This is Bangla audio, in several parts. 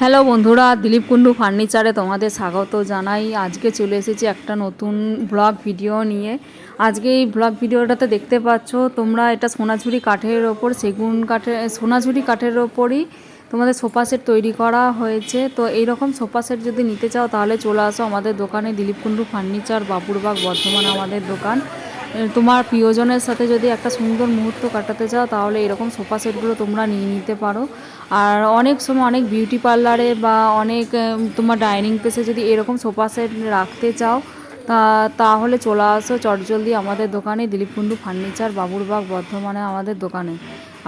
হ্যালো বন্ধুরা, দিলীপ কুণ্ডু ফার্নিচারে তোমাদের স্বাগত জানাই। আজকে চলে এসেছি একটা নতুন ব্লগ ভিডিও নিয়ে। আজকে এই ব্লগ ভিডিওটাতে দেখতে পাচ্ছ তোমরা, এটা সোনাঝুরি কাঠের ওপর, সেগুন কাঠের সোনাঝুরি কাঠের ওপরই তোমাদের সোফা সেট তৈরি করা হয়েছে। তো এইরকম সোফা সেট যদি নিতে চাও তাহলে চলে আসো আমাদের দোকানে, দিলীপ কুণ্ডু ফার্নিচার বাবুরবাগ বর্ধমান আমাদের দোকান। তোমার প্রিয়জনের সাথে যদি একটা সুন্দর মুহূর্ত কাটাতে চাও, তাহলে এরকম সোফা সেটগুলো তোমরা নিয়ে নিতে পারো। আর অনেক সময় অনেক বিউটি পার্লারে বা অনেক তোমার ডাইনিং প্লেসে যদি এরকম সোফা সেট রাখতে চাও, তা, তাহলে চলে আসো চটজলদি আমাদের দোকানে, দিলীপ কুণ্ডু ফার্নিচার, বাবুরবাগ, বর্ধমানে আমাদের দোকানে।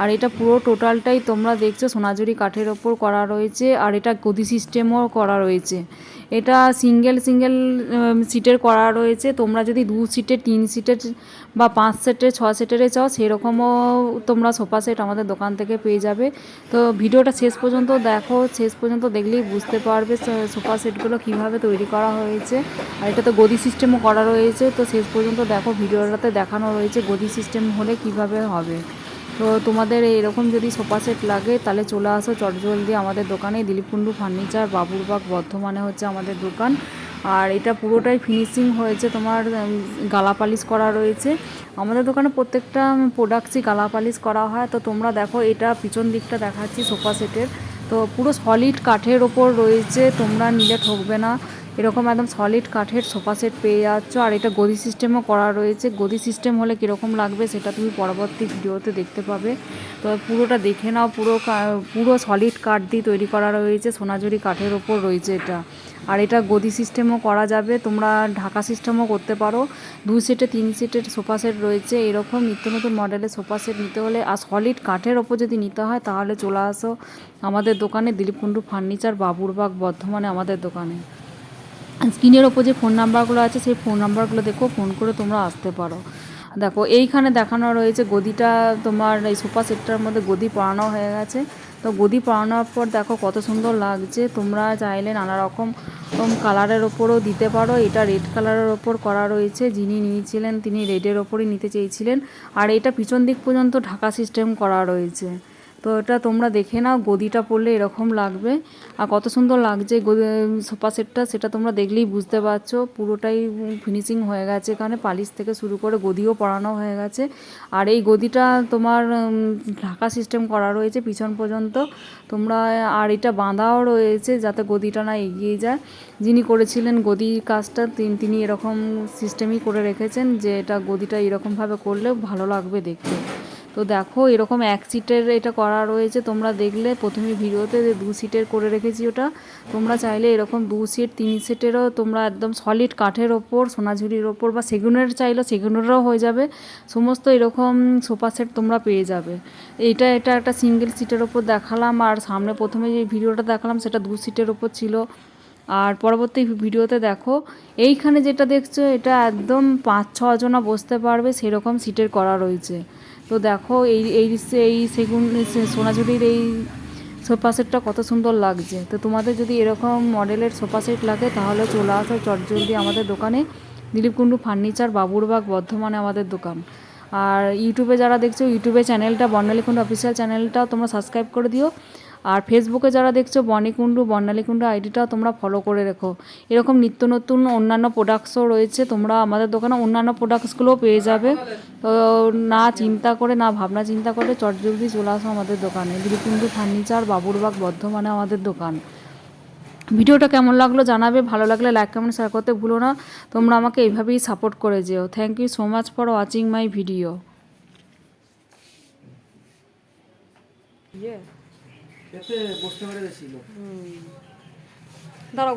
আর এটা পুরো টোটালটাই তোমরা দেখছ, সোনাঝুরি কাঠের ওপর করা রয়েছে আর এটা গদি সিস্টেমও করা রয়েছে। এটা সিঙ্গেল সিঙ্গেল সিটের করা রয়েছে। তোমরা যদি দু সিটের তিন সিটের বা পাঁচ সেটের ছ সেটেরে চাও, সেরকমও তোমরা সোফা সেট আমাদের দোকান থেকে পেয়ে যাবে। তো ভিডিওটা শেষ পর্যন্ত দেখো, শেষ পর্যন্ত দেখলেই বুঝতে পারবে সোফা সেটগুলো কীভাবে তৈরি করা হয়েছে। আর এটা তো গদি সিস্টেমও করা রয়েছে। তো শেষ পর্যন্ত দেখো, ভিডিওটাতে দেখানো রয়েছে গদি সিস্টেম হলে কীভাবে হবে। তো তোমাদের এরকম যদি সোফা সেট লাগে, তাহলে চলে আসো চটজলদি আমাদের দোকানে দিলীপ কুণ্ডু ফার্নিচার, বাবুরবাগ, বর্ধমানে হচ্ছে আমাদের দোকান। আর এটা পুরোটাই ফিনিশিং হয়েছে, তোমার গালা পালিশ করা রয়েছে। আমাদের দোকানে প্রত্যেকটা প্রোডাক্টসই গালা পালিশ করা হয়। তো তোমরা দেখো, এটা পিছন দিকটা দেখাচ্ছি সোফা সেটের। তো পুরো সলিড কাঠের ওপর রয়েছে, তোমরা নিলে ঠকবে না। এরকম একদম সলিড কাঠের সোফা সেট পেয়ে যাচ্ছ। আর এটা গদি সিস্টেমও করা রয়েছে। গদি সিস্টেম হলে কীরকম লাগবে সেটা তুমি পরবর্তী ভিডিওতে দেখতে পাবে। তো পুরোটা দেখে নাও। পুরো পুরো সলিড কাঠ দিয়ে তৈরি করা রয়েছে। সোনাঝুরি কাঠের ওপর রয়েছে এটা। আর এটা গদি সিস্টেমও করা যাবে। তোমরা ঢাকা সিস্টেমও করতে পারো। দুই সেটে তিন সেটের সোফা সেট রয়েছে। এরকম নিত্য নতুন মডেলের সোফা সেট নিতে হলে আর সলিড কাঠের ওপর যদি নিতে হয় তাহলে চলে আসো আমাদের দোকানে দিলীপ কুণ্ডু ফার্নিচার বাবুরবাগ বর্ধমানে আমাদের দোকানে। স্ক্রিনের ওপর যে ফোন নাম্বারগুলো আছে, সেই ফোন নাম্বারগুলো দেখো, ফোন করে তোমরা আসতে পারো। দেখো, এইখানে দেখানো রয়েছে গদিটা, তোমার এই সোফা সেটটার মধ্যে গদি পরানো হয়ে গেছে। তো গদি পরানোর পর দেখো কত সুন্দর লাগছে। তোমরা চাইলে নানা রকম কালারের ওপরও দিতে পারো। এটা রেড কালারের ওপর করা রয়েছে। যিনি নিয়েছিলেন, তিনি রেডের ওপরই নিতে চেয়েছিলেন। আর এটা পিছন দিক পর্যন্ত ঢাকা সিস্টেম করা রয়েছে। তো এটা তোমরা দেখে নাও, গদিটা পরলে এরকম লাগবে। আর কত সুন্দর লাগছে সোফা সেটটা, সেটা তোমরা দেখলেই বুঝতে পারছ। পুরোটাই ফিনিশিং হয়ে গেছে এখানে, পালিশ থেকে শুরু করে গদিও পরানো হয়ে গেছে। আর এই গদিটা তোমার ঢাকা সিস্টেম করা রয়েছে পিছন পর্যন্ত। তোমরা, আর এটা বাঁধাও রয়েছে যাতে গদিটা না এগিয়ে যায়। যিনি করেছিলেন গদি কাজটা, তিনি এরকম সিস্টেমই করে রেখেছেন যে এটা গদিটা এরকমভাবে করলে ভালো লাগবে দেখতে। তো দেখো, এরকম এক সিটের এটা করা রয়েছে। তোমরা দেখলে প্রথমে ভিডিওতে যে দু সিটের করে রেখেছি ওটা। তোমরা চাইলে এরকম দু সিট তিন সিটেরও তোমরা একদম সলিড কাঠের ওপর, সোনাঝুরির ওপর বা সেগুনের চাইলে সেগুনেরও হয়ে যাবে। সমস্ত এরকম সোফা সেট তোমরা পেয়ে যাবে। এইটা, এটা একটা সিঙ্গেল সিটের ওপর দেখালাম। আর সামনে প্রথমে যে ভিডিওটা দেখালাম, সেটা দু সিটের ওপর ছিল। আর পরবর্তী ভিডিওতে দেখো, এইখানে যেটা দেখছ, এটা একদম পাঁচ ছজনা বসতে পারবে, সেরকম সিটের করা রয়েছে। তো দেখো, এই এই এই সেগুন সোনাঝুরির এই সোফা সেটটা কত সুন্দর লাগছে। তো তোমাদের যদি এরকম মডেলের সোফা সেট লাগে, তাহলে চলে আসো চটজলদি আমাদের দোকানে। দিলীপ কুণ্ডু ফার্নিচার, বাবুরবাগ, বর্ধমানে আমাদের দোকান। আর ইউটিউবে যারা দেখছ, ইউটিউবে চ্যানেলটা, বর্ণালীকুণ্ড অফিসিয়াল চ্যানেলটা, তোমরা সাবস্ক্রাইব করে দিও। আর ফেসবুকে যারা দেখছ বনিকুণ্ডু বর্ণালীকুণ্ডু আইডিটাও তোমরা ফলো করে রেখো। এরকম নিত্য নতুন অন্যান্য প্রোডাক্টসও রয়েছে, তোমরা আমাদের দোকানে অন্যান্য প্রোডাক্টসগুলোও পেয়ে যাবে। তো না চিন্তা করে, না ভাবনা চিন্তা করে চটজলদি চলে আসো আমাদের দোকানে। দিলীকুণ্ডু ফার্নিচার, বাবুরবাগ, বর্ধমানে আমাদের দোকান। ভিডিওটা কেমন লাগল জানাবে, ভালো লাগলে লাইক কমেন্ট শেয়ার করতে ভুলো না। তোমরা আমাকে এইভাবেই সাপোর্ট করে যেও। Thank you so much for watching my video এতে বসতে পেরেছিল দাঁড়াও।